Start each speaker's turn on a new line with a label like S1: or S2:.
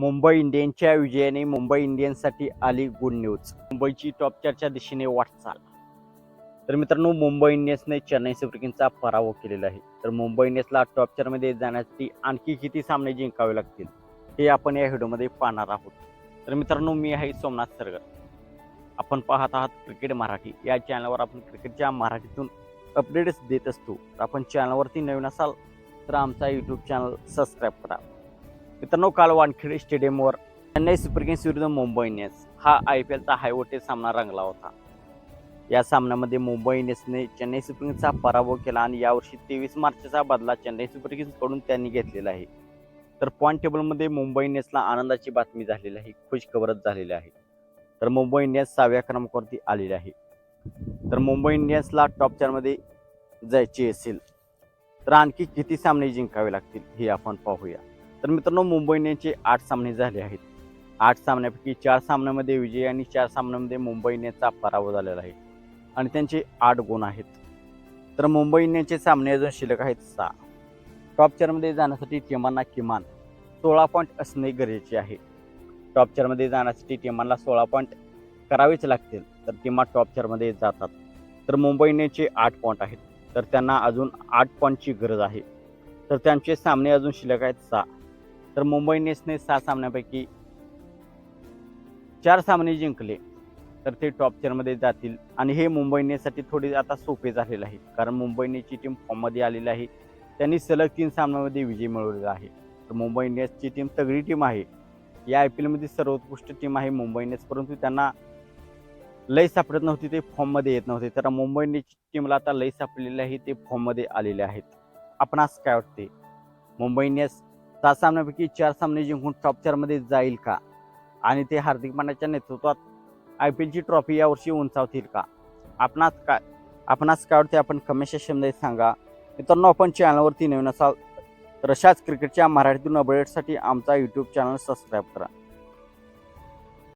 S1: मुंबई इंडियन्सच्या विजयाने मुंबई इंडियन्ससाठी आली गुड न्यूज मुंबईची टॉप चारच्या दिशेने वाटचाल तर मित्रांनो मुंबई इंडियन्सने चेन्नई सुपर किंगचा पराभव केलेला आहे. तर मुंबई इंडियन्सला टॉप चारमध्ये जाण्यासाठी आणखी किती सामने जिंकावे लागतील हे आपण या व्हिडिओमध्ये पाहणार आहोत. तर मित्रांनो मी आहे सोमनाथ सरगर आपण पाहत आहात क्रिकेट मराठी. या चॅनलवर आपण क्रिकेटच्या मराठीतून अपडेट्स देत असतो. तर आपण चॅनलवरती नवीन असाल तर आमचा यूट्यूब चॅनल सबस्क्राईब करा. मित्रांनो काल वानखेडे स्टेडियमवर चेन्नई सुपर किंग्स विरुद्ध मुंबई इंडियन्स हा आय पी एलचा हायवोटेज सामना रंगला होता. या सामन्यामध्ये मुंबई इंडियन्सने चेन्नई सुपर किंग्सचा पराभव केला आणि यावर्षी तेवीस मार्चचा बदला चेन्नई सुपर किंग्सकडून त्यांनी घेतलेला आहे. तर पॉईंट टेबलमध्ये मुंबई इंडियन्सला आनंदाची बातमी झालेली आहे खुशखबरच झालेली आहे. तर मुंबई इंडियन्स सहाव्या क्रमांकावरती आलेली आहे. तर मुंबई इंडियन्सला टॉप चारमध्ये जायचे असेल तर आणखी किती सामने जिंकावे लागतील हे आपण पाहूया. तर मित्रांनो मुंबई इंडियन्सचे आठ सामने झाले आहेत. आठ सामन्यापैकी चार सामन्यामध्ये विजय आणि चार सामन्यामध्ये मुंबई इंडियन्सचा पराभव झालेला आहे. आणि त्यांचे आठ गुण आहेत. तर मुंबई इंडियन्सचे सामने अजून शिल्लक आहेत सहा. टॉप चारमध्ये जाण्यासाठी टीमांना किमान सोळा पॉईंट असणे गरजेचे आहे. टॉप चारमध्ये जाण्यासाठी टीमांना सोळा पॉईंट करावेच लागतील तर टीमा टॉप चारमध्ये जातात. तर मुंबई इंडियन्सचे आठ पॉईंट आहेत. तर त्यांना अजून आठ पॉईंटची गरज आहे. तर त्यांचे सामने अजून शिल्लक आहेत सहा. तर मुंबई इंडियन्सने सहा सामन्यापैकी चार सामने जिंकले तर ते टॉप चारमध्ये जातील. आणि हे मुंबई इंडियन्ससाठी थोडे आता सोपे झालेलं आहे. कारण मुंबई इंडियन्सची टीम फॉर्ममध्ये आलेली आहे. त्यांनी सलग तीन सामन्यामध्ये विजय मिळवलेला आहे. तर मुंबई इंडियन्सची टीम तगडी टीम आहे. या आय पी एलमध्ये सर्वोत्कृष्ट टीम आहे मुंबई इंडियन्स परंतु त्यांना लय सापडत नव्हती ते फॉर्ममध्ये येत नव्हते. तर मुंबई इंडियन्सची टीमला आता लय सापडलेले आहे ते फॉर्ममध्ये आलेले आहेत. आपणास काय वाटते? मुंबई इंडियन्स सात सामन्यापैकी चार सामने जिंकून टॉप चारमध्ये जाईल का? आणि ते हार्दिक पांड्याच्या नेतृत्वात आय पी एलची ट्रॉफी यावर्षी उंचावतील का? आपणास काय आपणास काय वाटते आपण कमेंट सेक्शनमध्ये सांगा. मित्रांनो आपण चॅनलवरती नवीन असाल तर अशाच क्रिकेटच्या मराठीतून अपडेटसाठी आमचा यूट्यूब चॅनल सबस्क्राईब करा.